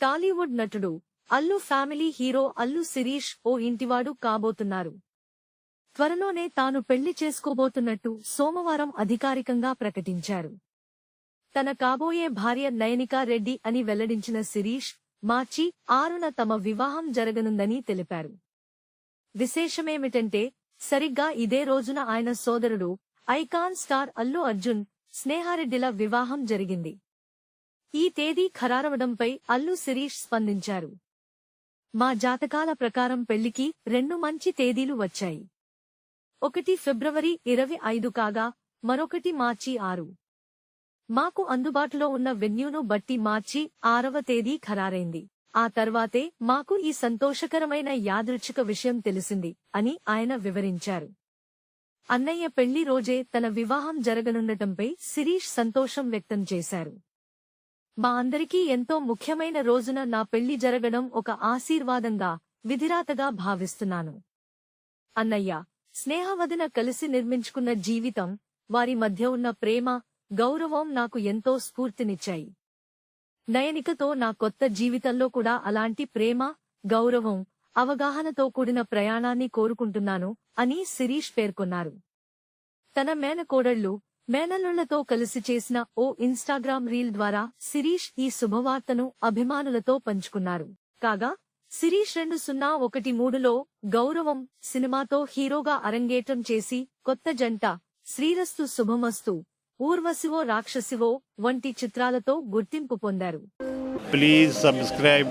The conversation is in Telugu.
టాలీవుడ్ నటుడు అల్లు ఫ్యామిలీ హీరో అల్లు శిరీష్ ఓ ఇంటివాడు కాబోతున్నారు. త్వరలోనే తాను పెళ్ళి చేసుకోబోతున్నట్టు సోమవారం అధికారికంగా ప్రకటించారు. తన కాబోయే భార్య నయనికా రెడ్డి అని వెల్లడించిన శిరీష్ మార్చి ఆరున తమ వివాహం జరగనుందని తెలిపారు. విశేషమేమిటంటే సరిగ్గా ఇదే రోజున ఆయన సోదరుడు ఐకాన్ స్టార్ అల్లు అర్జున్ స్నేహారెడ్డిల వివాహం జరిగింది. ఈ తేదీ ఖరారవడంపై అల్లు శిరీష్ స్పందించారు. మా జాతకాల ప్రకారం పెళ్ళికి రెండు మంచి తేదీలు వచ్చాయి. ఒకటి ఫిబ్రవరి ఇరవై ఐదు కాగా మరొకటి మార్చి ఆరు. మాకు అందుబాటులో ఉన్న వెన్యూను బట్టి మార్చి ఆరవ తేదీ ఖరారైంది. ఆ తర్వాతే మాకు ఈ సంతోషకరమైన యాదృచ్ఛిక విషయం తెలిసింది అని ఆయన వివరించారు. అన్నయ్య పెళ్ళి రోజే తన వివాహం జరగనుండటంపై శిరీష్ సంతోషం వ్యక్తం చేశారు. మా అందరికీ ఎంతో ముఖ్యమైన రోజున నా పెళ్ళి జరగడం ఒక ఆశీర్వాదంగా విధిరాతగా భావిస్తున్నాను. అన్నయ్య స్నేహవదిన కలిసి నిర్మించుకున్న జీవితం వారి మధ్య ఉన్న ప్రేమ గౌరవం నాకు ఎంతో స్ఫూర్తినిచ్చాయి. నయనికతో నా కొత్త జీవితంలో కూడా అలాంటి ప్రేమ గౌరవం అవగాహనతో కూడిన ప్రయాణాన్ని కోరుకుంటున్నాను అని శిరీష్ పేర్కొన్నారు. తన మేనకోడళ్ళు మేనల్లులతో కలిసి చేసిన ఓ ఇన్స్టాగ్రామ్ రీల్ ద్వారా శిరీష్ ఈ శుభవార్తను అభిమానులతో పంచుకున్నారు. కాగా శిరీష్ రెండు సున్నా ఒకటి మూడులో గౌరవం సినిమాతో హీరోగా అరంగేటం చేసి కొత్త జంట శ్రీరస్తు శుభమస్తు ఊర్వశివో రాక్షసివో వంటి చిత్రాలతో గుర్తింపు పొందారు. Please subscribe